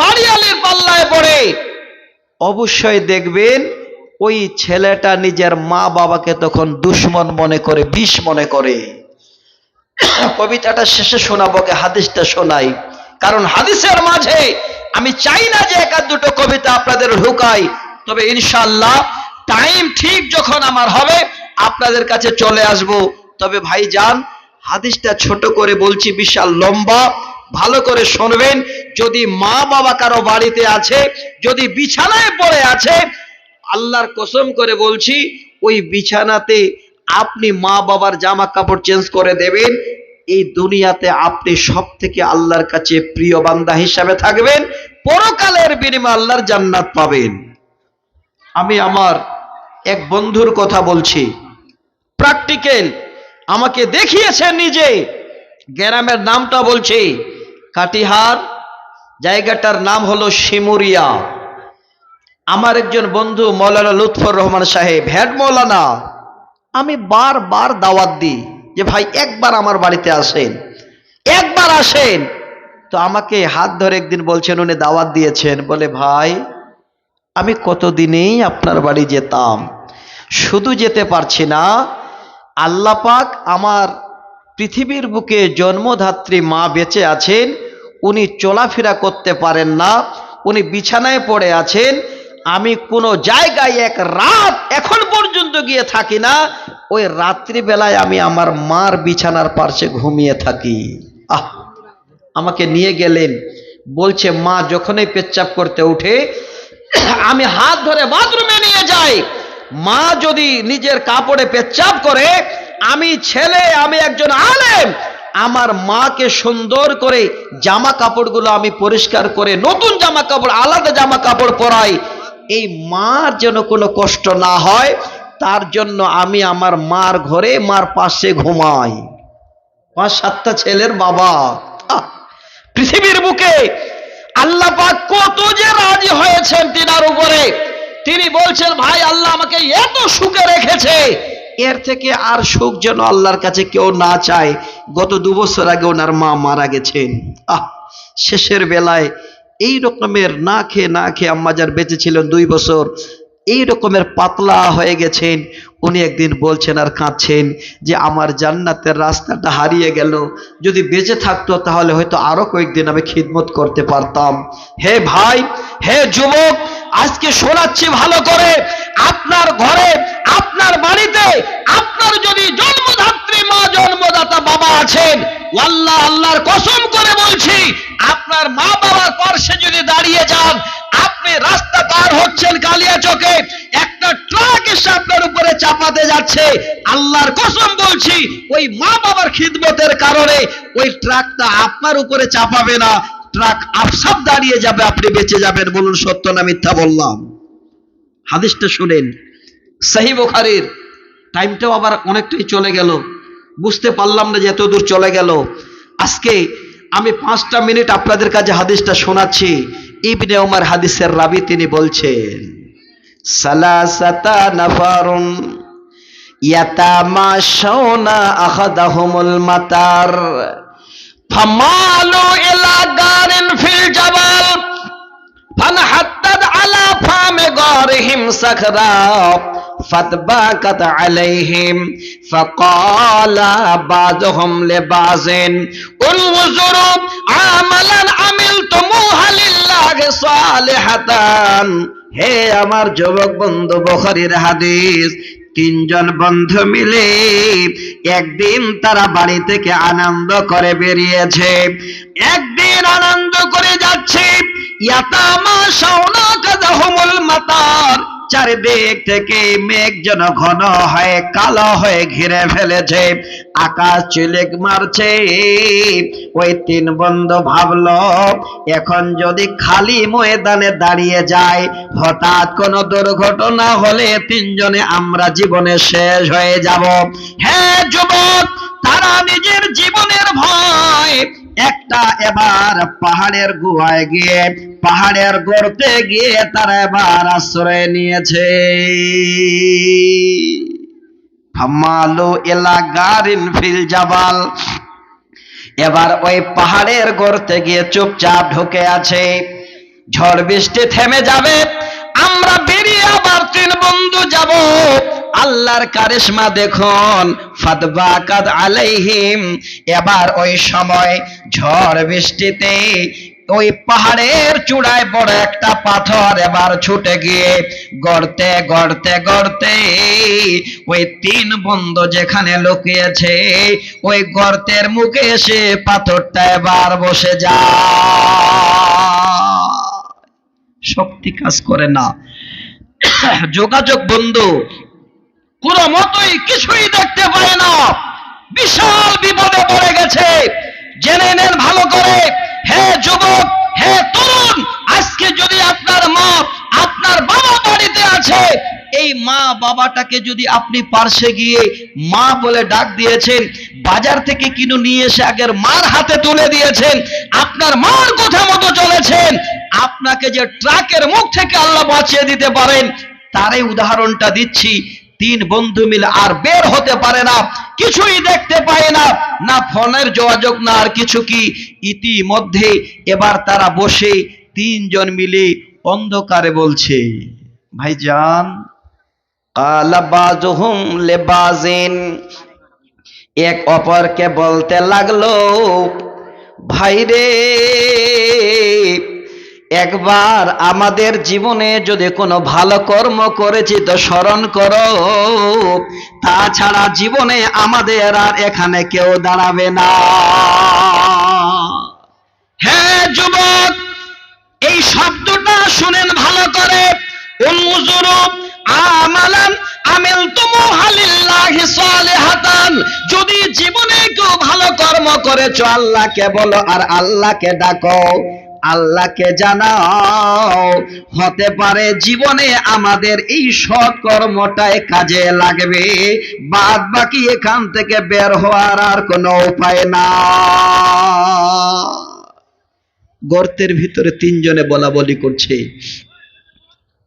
বাড়িয়ালির পাল্লায় পড়ে। অবশ্যই দেখবেন, ওই ছেলেটা নিজের মা বাবাকে তখন দুশ্মন মনে করে, বিষ মনে করে। কবিতাটা শেষে শোনাবো কে হাদিসটা শোনাই। কারণ হাদিসের মাঝে আমি চাই না যে একাধ দুটো কবিতা আপনাদের ঢুকাই, তবে ইনশাল্লাহ টাইম ঠিক যখন আমার হবে, আপনাদের কাছে চলে আসব। তবে ভাই যান হাদিসটা ছোট করে বলছি, বিশাল লম্বা। ভালো করে শুনবেন। যদি মা বাবা কারও বাড়িতে আছে, যদি বিছানায় পড়ে আছে, আল্লাহর কসম করে বলছি, ওই বিছানাতে আপনি মা বাবার জামা কাপড় চেঞ্জ করে দেবেন। এই দুনিয়াতে আপনি সব থেকে আল্লাহর কাছে প্রিয় বান্দা হিসাবে থাকবেন। পরকালের বিনিময়ে আল্লাহর জান্নাত পাবেন। আমি আমার এক বন্ধুর কথা বলছি। প্র্যাকটিক্যাল আমাকে দেখিয়েছে নিজে। গ্রামের নামটা বলছি। কাটিহার, জায়গাটার নাম হলো শিমুরিয়া। আমার একজন বন্ধু মৌলানা লুৎফর রহমান সাহেব, হেড মৌলানা, আমি বারবার দাওয়াত দিই যে ভাই একবার আমার বাড়িতে আসেন, একবার আসেন। তো আমাকে হাত ধরে একদিন বলছেন, উনি দাওয়াত দিয়েছেন, বলে, ভাই, আমি কতদিনেই আপনার বাড়ি যেতাম, শুধু যেতে পারছি না। আল্লাপাক আমার পৃথিবীর বুকে জন্মধাত্রী মা বেঁচে আছেন উনি চলাফেরা করতে পারেন না, উনি বিছানায় পড়ে আছেন, আমি কোনো জায়গায় এক রাত এখন পর্যন্ত গিয়ে থাকি না, ওই রাত্রিবেলায় আমি আমার মার বিছানার পার্শ্বে ঘুমিয়ে থাকি। আহ, আমাকে নিয়ে গেলেন, বলছে, মা, যখনই পেচ্চাপ করতে উঠে, আমি হাত ধরে বাথরুমে নিয়ে যাই। মা যদি নিজের কাপড়ে পেচ্চাপ করে, আমি ছেলে, আমি একজন আলেম আমার মাকে সুন্দর করে জামা কাপড়গুলো আমি পরিষ্কার করে নতুন জামা কাপড়, আলাদা জামা কাপড় পরাই, এই মার যেন কোনো কষ্ট না হয়, তার জন্য আমি আমার মার ঘরে, মার পাশে ঘুমাই। পাঁচ, সাতটা ছেলের বাবা। পৃথিবীর বুকে আল্লাহ পাক কত যে রাজি হয়েছেন তিনার উপরে। তিনি বলছেন, ভাই, আল্লাহ আমাকে এত সুখে রেখেছে। এর থেকে আর সুখ যেন আল্লাহর কাছে কেউ না চায়। গত দু বছর আগে ওনার মা মারা গেছেন। আহ, শেষের বেলায় এই রকমের না খেয়ে না খেয়ে আম্মাজার বেঁচে ছিলেন দুই বছর, এই রকমের পাতলা হয়ে গেছেন। উনি একদিন বলছেন আর কাঁদছেন যে আমার জান্নাতের রাস্তাটা হারিয়ে গেল। যদি বেঁচে থাকতো তাহলে হয়তো আরও কয়েকদিন আমি খিদমত করতে পারতাম। হে ভাই, হে যুবক, আজকে শোনাচ্ছি ভালো করে। আপনার ঘরে, আপনার বাড়িতে, আপনার যদি জন্মধাত্রী মা, জন্মদাতা বাবা আছেন, আল্লাহ আল্লাহর কসম করে বলছি, আপনার মা বাবার পার্শ্বে যদি দাঁড়িয়ে যান, আপনি রাস্তা পার হচ্ছেন কালিয়া চোখে একটা ট্রাক এসে আপনার উপরে চাপাতে যাচ্ছে। আল্লাহর কসম বলছি, ওই মা বাবার খিদমতের কারণে ওই ট্রাকটা আপনার উপরে চাপাবে না ট্রাক আফসাব দাঁড়িয়ে যাবে, আপনি বেঁচে যাবেন, বলুন সত্য না মিথ্যা বললাম। হাদিসটা শোনেন। সাহি বোখারের টাইমটাও আবার অনেকটাই চলে গেল। বুঝতে পারলাম না যে এত দূর চলে গেল। আজকে আমি পাঁচটা মিনিট আপনাদের কাছে হাদিসটা শোনাচ্ছি। ইবনে ওমার হাদিসের রাবি তিনি বলছেন, সালাসাতা নাফারুন মাতার ফিল জাবাল على فام غارهم صخرا فاتباكت عليهم فقال بعضهم لبعض انظروا عملا عملتموها لله صالحة হে আমার যুবক বন্ধু বখারির হাদিস তিনজন বন্ধু মিলে একদিন তারা বাড়ি থেকে আনন্দ করে বেরিয়েছে একদিন আনন্দ করে যাচ্ছে। ইয়াতামা মাতার। চারিদিক থেকে মেঘ যেন ঘন হয়ে কালো হয়ে ঘিরে ফেলেছে। আকাশ চিলিক মারছে। ওই তিন বন্ধু ভাবলো, এখন যদি খালি ময়দানে দাঁড়িয়ে যায় হঠাৎ কোনো দুর্ঘটনা হলে তিনজনে আমরা জীবনে শেষ হয়ে যাব। হ্যাঁ যুবক, তারা নিজের জীবনের ভয় একটা এবার পাহাড়ের গুহায় গিয়ে, পাহাড়ের গর্তে গিয়ে তারা এবার আশ্রয় নিয়েছে। ফামালো এলা গারিন ফিল জাবাল। এবার ওই পাহাড়ের গড়তে গিয়ে চুপচাপ ঢুকে আছে। ঝড় বৃষ্টি থেমে যাবে, আমরা বেরিয়ে আবার তিন বন্ধু যাব। আল্লাহর কারিশমা দেখুন ফাদবাকাদ আলাইহিম। এবার ওই সময় ঝড় বৃষ্টিতে ওই পাহাড়ের চূড়ায় বড় একটা পাথর এবার ছুটে গিয়ে গড়তে গড়তে গড়তে ওই তিন বন্ধু যেখানে লুকিয়েছে, ওই গর্তের মুখে এসে পাথরটা এবার বসে যা শক্তি কাজ করে না। যোগাযোগ বন্ধু কোন মতোই কিছুই দেখতে পায় না। বিশাল বিপদে পড়ে গেছে। জেনে নেন ভালো করে, হে যুবক, হে তরুণ, আজকে যদি আপনার মা আপনার বাবা বাড়িতে আছে, এই মা বাবাটাকে যদি আপনি পার্শ্বে গিয়ে মা বলে ডাক দিয়েছেন, বাজার থেকে কিনে নিয়ে এসে আগের মার হাতে তুলে দিয়েছেন, আপনার মার কথা মতো চলেছেন, আপনাকে যে ট্রাকের মুখ থেকে আল্লাহ বাঁচিয়ে দিতে পারেন, তারই উদাহরণটা দিচ্ছি। তিন বন্ধু মিলে আর বের হতে পারে না, কিছুই দেখতে পায় না। না ফোনের যোগাযোগ, না আর কিছু কি। ইতিমধ্যে এবার তারা বসে তিনজন মিলে অন্ধকারে বলছে ভাইজান এক অপরকে বলতে লাগল ভাইরে একবার আমাদের জীবনে যদি কোনো ভালো কর্ম করেছি তো স্মরণ করো। তাছাড়া জীবনে আমাদের আর এখানে কেউ দাঁড়াবে না। হ্যাঁ যুবক, এই শব্দটা শুনেন ভালো করে। আমিল যদি জীবনে কেউ ভালো কর্ম করেছ, আল্লাহকে বলো আর আল্লাহকে ডাকো। আল্লাহকে জানাও। হতে পারে জীবনে আমাদের এই সৎ কর্মটাই কাজে লাগবে। বাদ বাকি এখান থেকে বের হওয়ার আর কোনো উপায় না গর্তের ভিতরে তিনজনে বলা বলি করছে।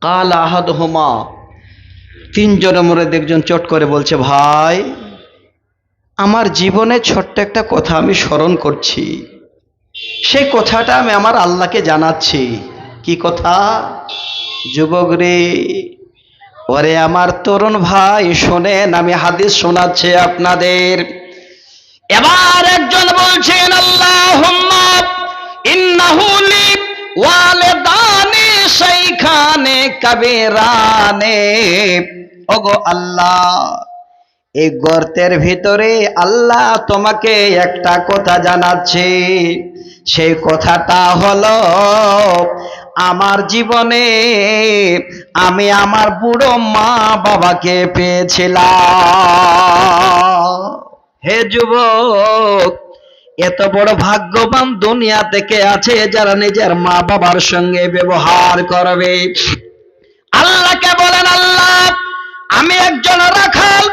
কাল আহাদ হোমা তিনজনের মধ্যে একজন চট করে বলছে, ভাই, আমার জীবনে ছোট্ট একটা কথা আমি স্মরণ করছি। সেই কথাটা আমি আমার আল্লাহকে জানাচ্ছি। কি কথা? যুবক রে, ওরে আমার তরুণ ভাই, শোনেন, আমি হাদিস শোনাচ্ছি আপনাদের। এবার একজন বলছেন আল্লাহ ইন্নাহু লি ওয়ালিদানি শাইখানে কাবিরানে। ওগো আল্লাহ, এই গর্তের ভিতরে আল্লাহ তোমাকে একটা কথা জানাচ্ছে। সেই কথাটা হলো, আমার জীবনে আমি আমার বুড়ো মা বাবাকে পেয়েছিলাম। হে যুবক, এত বড় ভাগ্যবান দুনিয়া থেকে আছে যারা নিজের মা বাবার সঙ্গে ব্যবহার করবে। আল্লাহকে বলেন, আল্লাহ, আমি একজন রাখাল,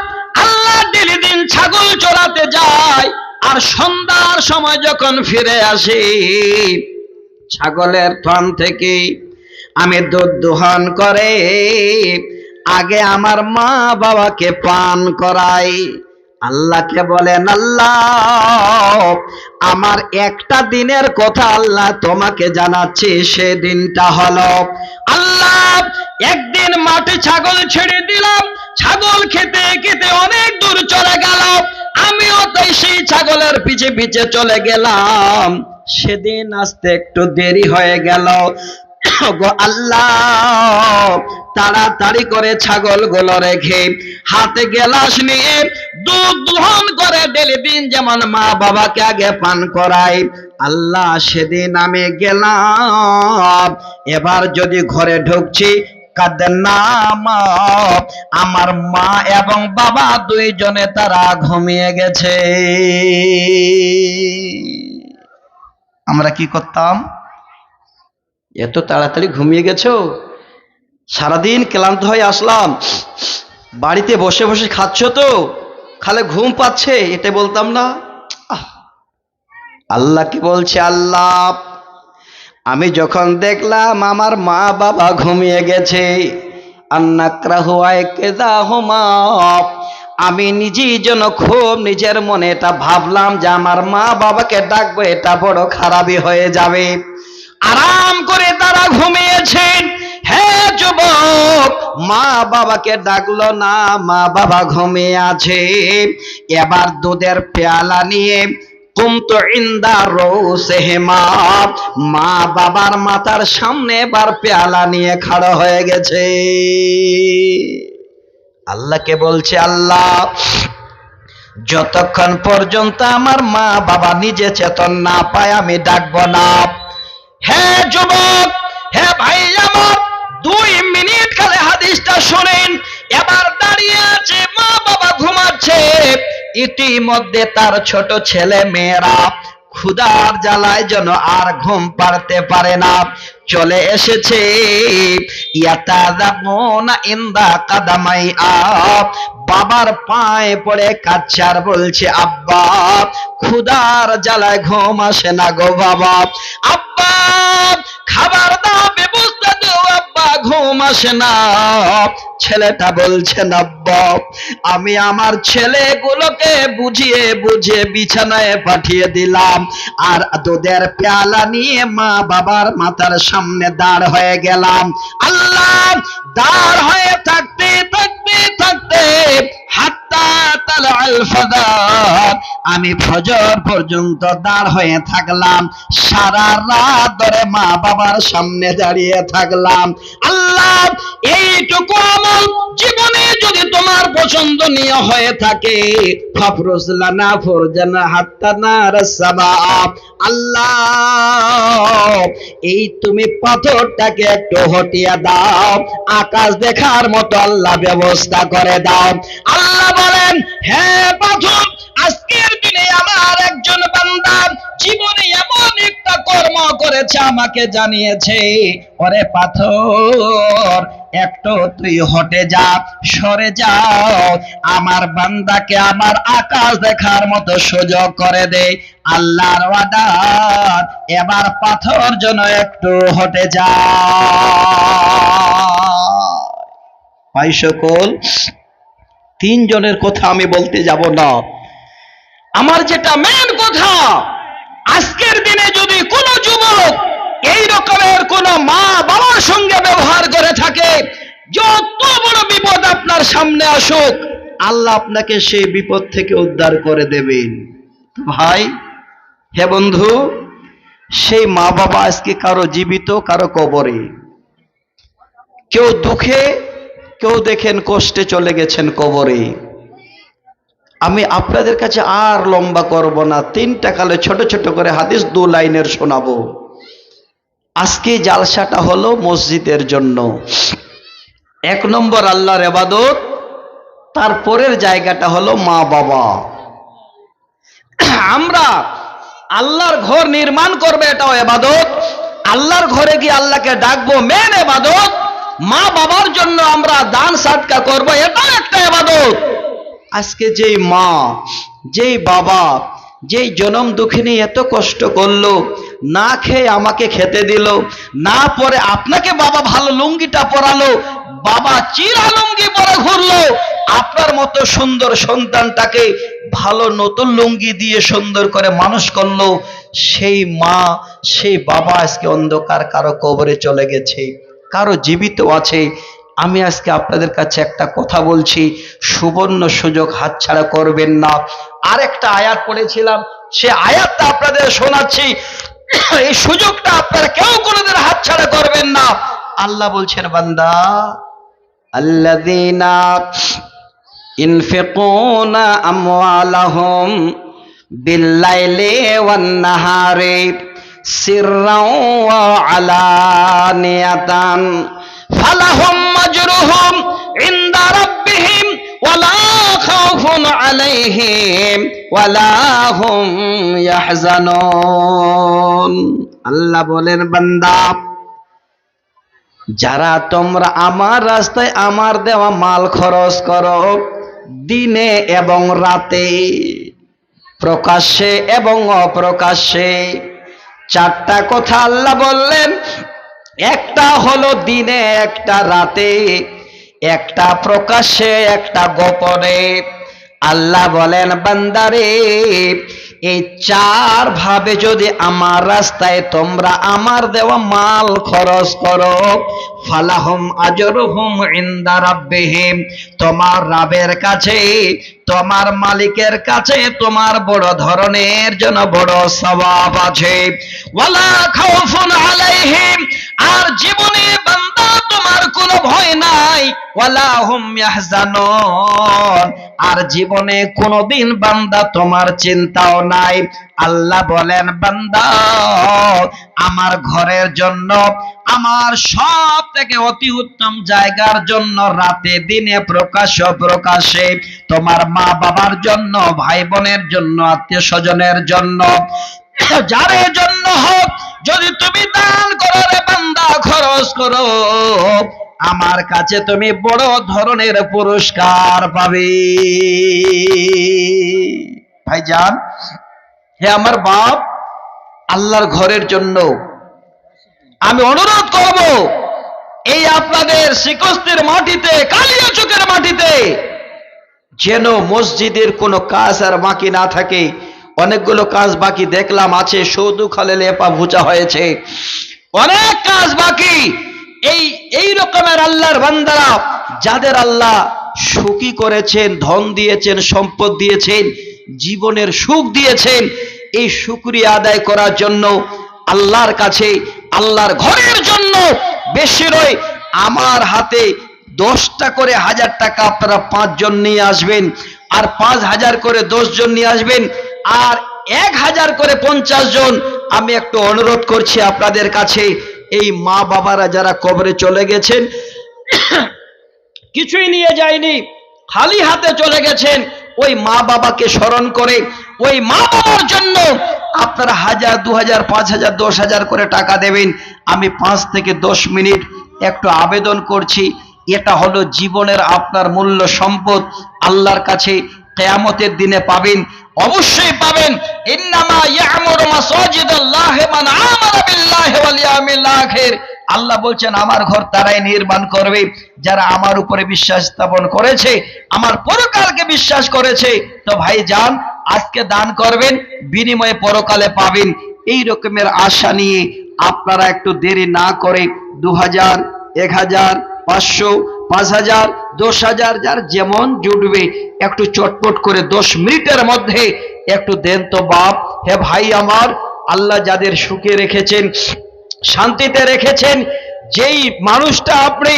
আল্লাহ দিন ছাগল চড়াতে যায়। আর সন্ধ্যার সময় যখন ফিরে আসি, ছাগলের থান থেকে আমি দুধ দোহন করে আগে আমার মা বাবাকে পান করাই। আল্লাহকে বলেন, আল্লাহ, আমার একটা দিনের কথা আল্লাহ তোমাকে জানাচ্ছি, সে দিনটা হলো, আল্লাহ, একদিন মাঠে ছাগল ছেড়ে দিলাম, ছাগল খেতে খেতে অনেক দূর চলে গেল আমিও তাই সেই ছাগলের পিছে পিছে চলে গেলাম। সেদিন আসতে একটু দেরি হয়ে গেল। আল্লাহ, তাড়াতাড়ি করে ছাগলগুলো রেখে হাতে গেলাস নিয়ে দুধ দোহন করে ডেলি দিন যেমন মা বাবাকে আগে পান করাই। আল্লাহ, সেদিন আমি গেলাম। এবার যদি ঘরে ঢুকছি আমার মা এবং বাবা দুইজনে তারা ঘুমিয়ে গেছে। আমরা কি করতাম? এত তাড়াতাড়ি ঘুমিয়ে গেছো? সারাদিন ক্লান্ত হয়ে আসলাম। বাড়িতে বসে বসে খাচ্ছ তো? খালে ঘুম পাচ্ছে, এটা বলতাম না। আল্লাহ কি বলছে? আল্লাহ আমি যখন দেখলাম আমার মা বাবা ঘুমিয়ে গেছে আমি নিজেই যেন খুব নিজের মনে এটা ভাবলাম যে আমার মা বাবাকে ডাকবো, এটা বড় খারাপই হয়ে যাবে। আরাম করে তারা ঘুমিয়েছেন হে যুবক, মা বাবাকে ডাকলো না, মা বাবা ঘুমিয়ে আছে। এবার দুধের পেয়ালা নিয়ে কুমতো ইন্দা মা বাবার মাথার সামনে এবার পেয়ালা নিয়ে খাড়া হয়ে গেছে। আল্লাহকে বলছে, আল্লাহ, যতক্ষণ পর্যন্ত আমার মা বাবা নিজে চেতন না পায়, আমি ডাকবো না। হ্যাঁ যুবক হ্যাঁ ভাই দুই মিনিট খালে হাদিসটা শোনেন। এবার দাঁড়িয়ে আছে মা বাবা ঘুমাচ্ছে। ইতিমধ্যে তার ছোট ছেলে মেয়েরা ক্ষুদার জ্বালায় যেন আর ঘুম পারতে পারে না। চলে এসেছে। বাবার পায়ে পড়ে কাচ্চার বলছে, আব্বা ক্ষুদার জ্বালায় ঘুম আসে না গো বাবা। আব্বা খাবার দাও ব্যবস্থা দাও আব্বা, ঘুম আসে না। ছেলেটা বলছেন আব্বা আমি আমার ছেলেগুলোকে বুঝিয়ে বুঝিয়ে বিছানায় পাঠিয়ে দিলাম। আর দুধের পেয়ালা নিয়ে মা বাবার মাথার সামনে দাঁড় হয়ে গেলাম। আল্লাহ, দাঁড় হয়ে থাকতে থাকতে থাকতে ফাদার আমি ফজর পর্যন্ত দাঁড় হয়ে থাকলাম। সারা রাত ধরে মা বাবার সামনে দাঁড়িয়ে থাকলাম। আল্লাহ, এইটুকু আমল জীবনে যদি তোমার পছন্দনীয় হয়ে থাকে ফাফরুসলানা ফরজানা হাত্তানা রাসাবা আল্লাহ, এই তুমি পাথরটাকে একটু হটিয়ে দাও। আকাশ দেখার মতো আল্লাহ ব্যবস্থা করে দাও। আল্লাহ বলেন হ্যাঁ পাথর আজকের দিনে আমার একজন বান্দা জীবনে এমন একটা কর্ম করেছে, আমাকে জানিয়েছে, ওরে পাথর একটু তুই হটে যা, সরে যাও আমার বান্দাকে আমার আকাশ দেখার মতো সুযোগ করে দে। আল্লাহর ওয়াদার, এবার পাথর যেন একটু হটে যা ভাই সকল তিনজনের কথা আমি বলতে যাব না। আমার যেটা মেন কথা, আজকের দিনে যদি কোনো যুবক এই রকমের কোন মা বাবার সঙ্গে ব্যবহার করে থাকে, যত বড় বিপদ আপনার সামনে আসুক, আল্লাহ আপনাকে সেই বিপদ থেকে উদ্ধার করে দেবেন। ভাই, হে বন্ধু, সেই মা বাবা আজকে কারও জীবিত, কারও কবরে। কেউ দুঃখে কেউ দেখেন কষ্টে চলে গেছেন কবরে। আমি আপনাদের কাছে আর লম্বা করব না, তিনটা কালে ছোট ছোট করে হাদিস দু লাইনের শোনাবো। আজকে জালসাটা হলো মসজিদের জন্য। এক নম্বর আল্লাহর এবাদত তারপরের জায়গাটা হলো মা বাবা। আমরা আল্লাহর ঘর নির্মাণ করবে এটাও এবাদত আল্লাহর ঘরে গিয়ে আল্লাহকে ডাকবো মেন এবাদত মা বাবার জন্য আমরা দান সাদকা করব, এটাও একটা এবাদত আজকে যেই মা, যেই বাবা, যেই জনম দুঃখিনী এত কষ্ট করল, না খেয়ে আমাকে খেতে দিল, না পরে আপনাকে বাবা ভালো লুঙ্গিটা পরালো, বাবা চিরা লুঙ্গি পরে ঘুরলো, আপনার মতো সুন্দর সন্তানটাকে ভালো নতুন লুঙ্গি দিয়ে সুন্দর করে মানুষ করল, সেই মা, সেই বাবা আজকে অন্ধকার কারও কবরে চলে গেছে। কারও জীবিত আছে, আমি আজকে আপনাদের কাছে একটা কথা বলছি, সুবর্ণ সুযোগ হাতছাড়া করবেন না। আর একটা আয়াত পড়েছিলাম, সে আয়াতটা আপনাদের শোনাচ্ছি। এই সুযোগটা আপনারা কেউ কোনোদিন হাতছাড়া করবেন না। আল্লাহ বলছেন, বান্দা, আল্লাযীনা ইনফিকুনা আমওয়ালাহুম বিল্লাইলি ওয়ান নাহারি। ওয়ালা আলাইহিম আল্লাহ বলেন, বান্দা, যারা তোমরা আমার রাস্তায় আমার দেওয়া মাল খরচ করো, দিনে এবং রাতে প্রকাশ্যে এবং অপ্রকাশ্যে চারটা কথা আল্লাহ বললেন। একটা হলো দিনে, একটা রাতে, একটা প্রকাশ্যে একটা গোপনে। আল্লাহ বলেন, বান্দারে, এই চার ভাবে যদি আমার রাস্তায় তোমরা আমার দেওয়া মাল খরচ করো ফালাহুম আজরুহুম ইনদা রাব্বিহিম। তোমার রাবের কাছে, তোমার মালিকের কাছে, তোমার বড় ধরনের জন্য বড় সওয়াব আছে। ওয়ালা খাউফুন আলাইহিম, আর জীবনে বান্দা তোমার কোনো ভয় নাই। ওয়ালা হুম আর জীবনে কোনোদিন বান্দা তোমার চিন্তাও নাই। আল্লাহ বলেন, বান্দা, আমার ঘরের জন্য, আমার সব থেকে অতি উত্তম জায়গার জন্য রাতে, দিনে প্রকাশ প্রকাশে, তোমার মা বাবার জন্য ভাই বোনের জন্য আত্মীয় স্বজনের জন্য যারের জন্য হোক, যদি তুমি দান করো রে বান্দা, খরচ করো, আমার কাছে তুমি বড় ধরনের পুরস্কার পাবে। ভাইজান হে আমার বাপ, আল্লাহর ঘরের জন্য আমি অনুরোধ করব, এই আপনাদের শিকস্তের মাটিতে, কালিয়া চোখের মাটিতে যেন মসজিদের কোনো কাজ আর বাকি না থাকে। অনেকগুলো কাজ বাকি দেখলাম আছে, সৌদু খালে লেপা ভুচা হয়েছে। অনেক কাজ বাকি। এই এই রকমের আল্লাহর বান্দারা, যাদের আল্লাহ সুখী করেছেন, ধন দিয়েছেন, সম্পদ দিয়েছেন জীবনের সুখ দিয়েছেন, এই শুকরিয়া আদায় করার জন্য আল্লাহর কাছে, আল্লাহর ঘরের জন্য বেশি নয়, আমার হাতে দশটা করে হাজার টাকা আপনারা পাঁচজন নিয়ে আসবেন, আর পাঁচ হাজার করে জন নিয়ে আসবেন, আর এক হাজার করে পঞ্চাশ জন। আমি একটু অনুরোধ করছি আপনাদের কাছে, এই মা বাবারা যারা কবরে চলে গেছেন, কিছুই নিয়ে যায়নি, খালি হাতে চলে গেছেন ওই মা বাবাকে স্মরণ করে, ওই মা বাবার জন্য আপনারা হাজার, দু হাজার, পাঁচ হাজার, দশ হাজার করে টাকা দেবেন। আমি পাঁচ থেকে দশ মিনিট একটু আবেদন করছি, এটা হলো জীবনের আপনার মূল্য সম্পদ। আল্লাহর কাছে কেয়ামতের দিনে পাবেন, অবশ্যই পাবেন। ইন্নামা ইয়ামুরু মাসাজিদাল্লাহি মান আমানা বিল্লাহি ওয়াল ইয়াউমিল আখির। আল্লাহ বলছেন, আমার ঘর তারাই নির্মাণ করবে। যারা আমার উপরে বিশ্বাস স্থাপন করেছে, আমার পরকালকে বিশ্বাস করেছে, তো ভাই যান, আজকে দান করবেন, বিনিময়ে পরকালে পাবেন। এই রকমের আশা নিয়ে আপনারা একটু দেরি না করে দু হাজার এক হাজার পাঁচশো পাঁচ হাজার দশ হাজার যার যেমন জুটবে, একটু চটপট করে দশ মিনিটের মধ্যে একটু দেন তো বাপ। হে ভাই আমার, আল্লাহ যাদের সুখে রেখেছেন শান্তিতে রেখেছেন, যেই মানুষটা আপনি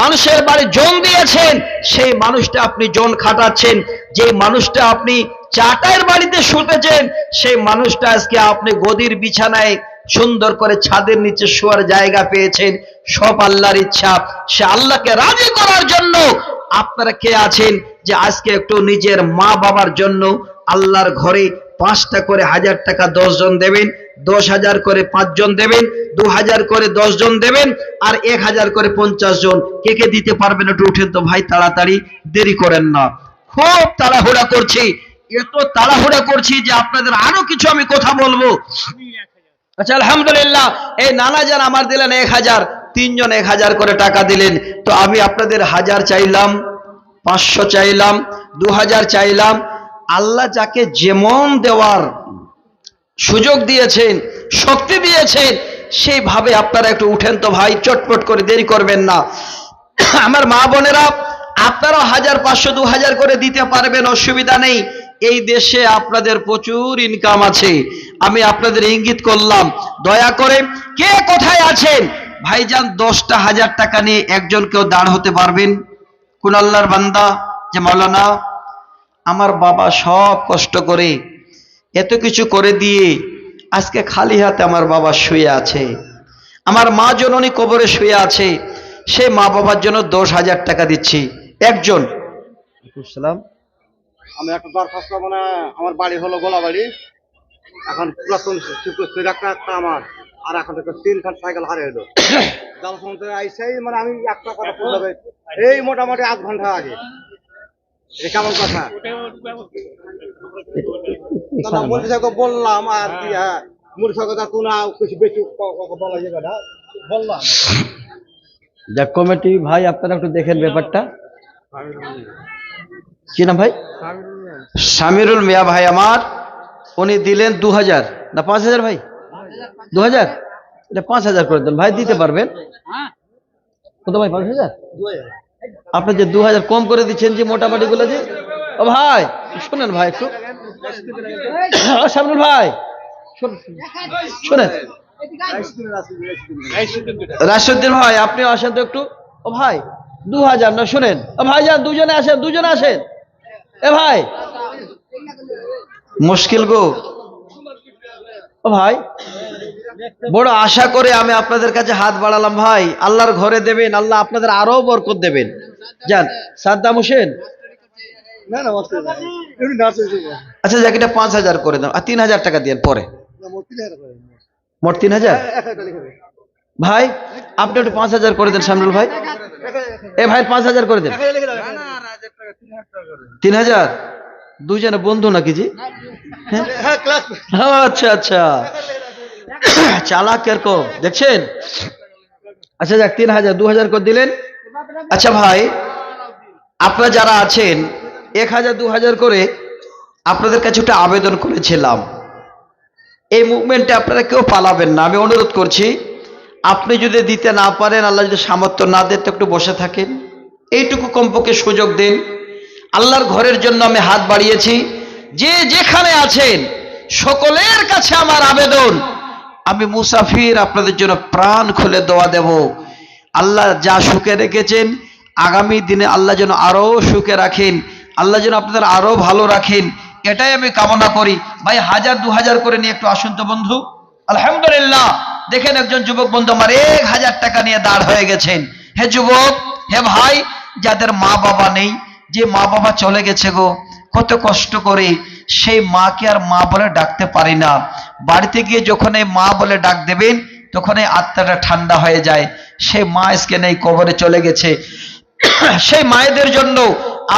মানুষের বাড়ি জন দিয়েছেন, সেই মানুষটা আপনি জন খাটাচ্ছেন যে মানুষটা আপনি চাটাইয়ের বাড়িতে শুতেছেন, সেই মানুষটা আজকে আপনি গদির বিছানায় সুন্দর করে ছাদের নিচে শোয়ার জায়গা পেয়েছেন, সব আল্লাহর ইচ্ছা। সে আল্লাহকে রাজি করার জন্য আপনারা কে আছেন যে আজকে একটু নিজের মা বাবার জন্য আল্লাহর ঘরে পাঁচটা করে হাজার টাকা জন দেবেন, দশ হাজার করে পাঁচজন দেবেন, দু হাজার করে জন দেবেন, আর এক হাজার করে পঞ্চাশ জন। কে কে দিতে পারবেন একটু উঠেন তো ভাই, তাড়াতাড়ি, দেরি করেন না। খুব তাড়াহুড়া করছি, এত তাড়াহুড়া করছি যে আপনাদের আরও কিছু আমি কথা বলব। আচ্ছা আলহামদুলিল্লাহ, এই নানা যান আমার দিলেন এক হাজার, তিনজন এক হাজার করে টাকা দিলেন। তো আমি আপনাদের হাজার চাইলাম, পাঁচশো চাইলাম, দু হাজার চাইলাম আল্লাহ যাকে যেমন দেওয়ার সুযোগ দিয়েছেন, শক্তি দিয়েছেন, সেইভাবে আপনারা একটু উঠেন তো ভাই, চটপট করে দেরি করবেন না। আমার মা বোনেরা আপনারা হাজার পাঁচশো, দু হাজার করে দিতে পারবেন, অসুবিধা নেই। এই দেশে আপনাদের প্রচুর ইনকাম আছে। আমি আপনাদের ইঙ্গিত করলাম। দয়া করে, কে কোথায় আছেন? ভাইজান, দশটা হাজার টাকা নিয়ে একজন কেউ দাঁড় হতে পারবেন। কোন আল্লাহর বান্দা, যে মৌলানা আমার বাবা সব কষ্ট করে এত কিছু করে দিয়ে আজকে খালি হাতে আমার বাবা শুয়ে আছে। আমার মা জননী কবরে শুয়ে আছে সে মা বাবার জন্য দশ হাজার টাকা দিচ্ছি। একজন। সালাম। আমি একটা দরখাস্ত মানে আমার বাড়ি হলো গোলাবাড়ি। এখন পুরাতন একটা আমার আর এখন একটা তিনখান সাইকেল হারে এলো জাল আইসাই মানে আমি একটা কথা বলতে এই মোটামুটি আধ ঘণ্টা আগে। বললাম আর কি হ্যাঁ। কথা তুই না কিছু বেশি বললাম। কমিটি ভাই, আপনারা একটু দেখেন ব্যাপারটা। কি নাম ভাই? সামিরুল মিয়া ভাই আমার। উনি দিলেন দু হাজার না পাঁচ হাজার ভাই? দু হাজার এটা পাঁচ হাজার করে দেন। ভাই, দিতে পারবেন? কত ভাই পাঁচ হাজার আপনি যে দু হাজার কম করে দিচ্ছেন যে মোটামুটি গুলো যে, ও ভাই, শোনেন ভাই একটু। শামরুল ভাই, শোনেন। রাশিদ্দিন ভাই, আপনি আসেন তো একটু। ও ভাই, দু হাজার না, শোনেন। ও ভাই যান, দুজনে আসেন দুজনে আসেন। এ ভাই, মুশকিল গো। ও ভাই? বড় আশা করে আমি আপনাদের কাছে হাত বাড়ালাম ভাই। আল্লাহর ঘরে দেবেন আল্লাহ আপনাদের আরও বরকত দেবেন। যান সাদ্দাম হোসেন। আচ্ছা জ্যাকেটটা পাঁচ হাজার করে দাও। আর তিন হাজার টাকা দিয়ে পরে। মোট তিন হাজার দে ভাই আপনি একটু পাঁচ হাজার করে দেন শামরুল ভাই। এ ভাই পাঁচ হাজার করে দেন। তিন হাজার? দুজনে বন্ধু নাকি জি? হ্যাঁ? হ্যাঁ আচ্ছা আচ্ছা। চালাক এরকম দেখছেন? আচ্ছা যাক তিন হাজার দু হাজার করে দিলেন। আচ্ছা ভাই আপনারা যারা আছেন এক হাজার দু হাজার করে আপনাদের কাছে একটা আবেদন করেছিলাম। এই মুভমেন্টে আপনারা কেউ পালাবেন না। আমি অনুরোধ করছি আপনি যদি দিতে না পারেন আল্লাহ যদি সামর্থ্য না দেন তো একটু বসে থাকেন। এইটুকু কমপক্ষে সুযোগ দিন। আল্লাহর ঘরের জন্য আমি হাত বাড়িয়েছি। যে যেখানে আছেন, সকলের কাছে আমার আবেদন। আমি মুসাফির, আপনাদের জন্য প্রাণ খুলে দোয়া দেব। আল্লাহ যা সুখে রেখেছেন, আগামী দিনে আল্লাহ যেন আরও সুখে রাখেন। আল্লাহ যেন আপনাদের আরও ভালো রাখেন। এটাই আমি কামনা করি। ভাই, হাজার দু হাজার করে নিয়ে একটু আসুন তো বন্ধু। আলহামদুলিল্লাহ, দেখেন একজন যুবক বন্ধু আমার এক হাজার টাকা নিয়ে দাঁড় হয়ে গেছেন। হে যুবক, হে ভাই, যাদের মা বাবা নেই যে মা বাবা চলে গেছে গো, কত কষ্ট করে সেই মাকে আর মা বলে ডাকতে পারি না। বাড়িতে গিয়ে যখন এই মা বলে ডাক দেবেন, তখন এই আত্মাটা ঠান্ডা হয়ে যায়। সেই মা আজকে নেই, কবরে চলে গেছে। সেই মায়েদের জন্য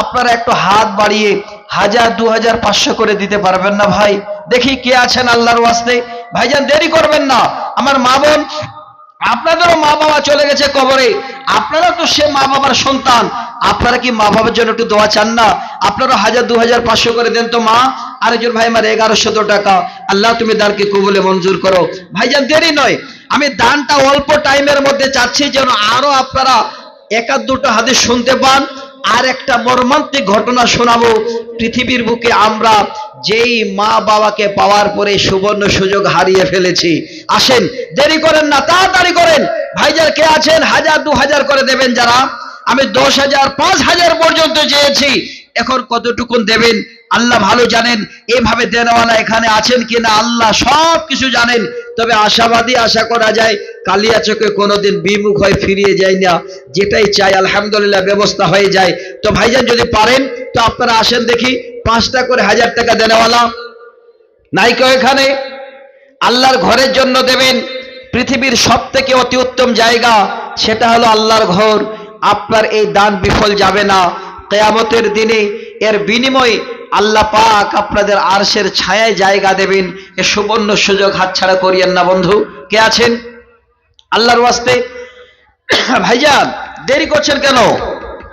আপনারা একটু হাত বাড়িয়ে হাজার, দু হাজার, পাঁচশো করে দিতে পারবেন না ভাই? দেখি কে আছেন আল্লাহর ওয়াস্তে। ভাইজান, দেরি করবেন না। আমার মা বোন, আপনাদেরও মা বাবা চলে গেছে কবরে। আপনারা তো সে মা বাবার সন্তান। আপনারা কি মা বাবার জন্য একটু দোয়া চান না? আপনারা হাজার, দু হাজার, পাঁচশো করে দেন তো মা। আরেকজন ভাই আমার এগারোশত টাকা। আল্লাহ তুমি দানকে কবুলে মঞ্জুর করো। ভাইজান, দেরি নয়। আমি দানটা অল্প টাইমের মধ্যে চাচ্ছি যেন আরও আপনারা একাধ দুটো হাদিস শুনতে পান। আর একটা মর্মান্তিক ঘটনা শোনাবো। পৃথিবীর বুকে আমরা যেই মা বাবাকে পাওয়ার পরে সুবর্ণ সুযোগ হারিয়ে ফেলেছি। আসেন, দেরি করেন না, তাড়াতাড়ি করেন। ভাইজার কে আছেন? হাজার, দু হাজার করে দেবেন যারা। আমি দশ হাজার, পাঁচ হাজার পর্যন্ত চেয়েছি। এখন কতটুকুন দেবেন? আল্লাহ ভালো জানেন, এভাবে দেনওয়ালা এখানে আছেন কিনা আল্লাহ সব কিছু জানেন। তবে আশাবাদী আশা করা যায়, কালিয়া চোখে কোনোদিন বিমুখ হয়ে ফিরিয়ে যায় না। যেটাই চাই, আলহামদুলিল্লাহ ব্যবস্থা হয়ে যায়। তো ভাইজান যদি পারেন, তো আপনারা আসেন দেখি, পাঁচটা করে হাজার টাকা দেনেওয়ালা। নাই কেউ এখানে, আল্লাহর ঘরের জন্য দেবেন। পৃথিবীর সব থেকে অতি উত্তম জায়গা, সেটা হলো আল্লাহর ঘর। আপনার এই দান বিফল যাবে না। কেয়ামতের দিনে এর বিনিময়ে আল্লাহ পাক আপনাদের আরশের ছায়ায় জায়গা দেবেন। এ সুবর্ণ সুযোগ হাতছাড়া করিয়েন না বন্ধু। কে আছেন? আল্লাহর ওয়াস্তে। ভাইজান, দেরি করছেন কেন?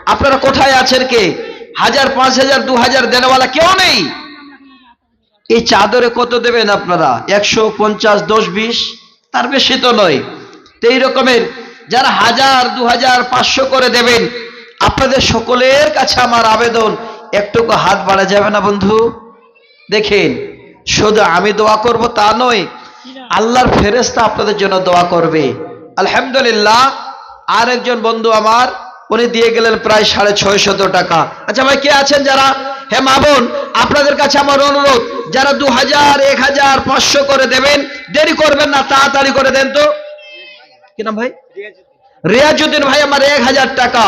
আপনারা কোথায় আছেন কে? হাজার, পাঁচ হাজার, দু হাজার দেনওয়ালা কেউ নেই? এই চাদরে কত দেবেন আপনারা? একশো পঞ্চাশ, দশ, বিশ? তার বেশি তো নয়। তো এই রকমের যারা হাজার দু হাজার পাঁচশো করে দেবেন, আপনাদের সকলের কাছে আমার আবেদন, একটুকু হাত বাড়া যাবে না বন্ধু? দেখেন, শুধু আমি দোয়া করব তা নয়, আল্লাহর ফেরেস্তা আপনাদের জন্য দোয়া করবে। আলহামদুলিল্লাহ আর একজন বন্ধু আমার, উনি দিয়ে গেলেন প্রায় সাড়ে ছয়শত টাকা। আচ্ছা ভাই, কে আছেন যারা? হ্যাঁ মা বোন, আপনাদের কাছে আমার অনুরোধ, যারা দু হাজার এক হাজার পাঁচশো করে দেবেন, দেরি করবেন না, তাড়াতাড়ি করে দেন তো। কি নাম ভাই? রিয়াজুদ্দিন। ভাই আমার এক হাজার টাকা।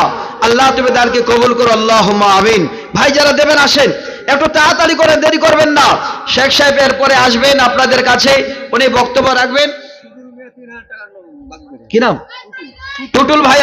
আল্লাহ তুমি তারকে কবুল করো আল্লাহ আমিন। ভাই যারা দেবেন আসেন। একটু তাড়াতাড়ি করে দেরি করবেন না। শেখ সাহেব এরপরে আসবেন আপনাদের কাছে। উনি বক্তব্য রাখবেন। কি নাম? টুটুল ভাই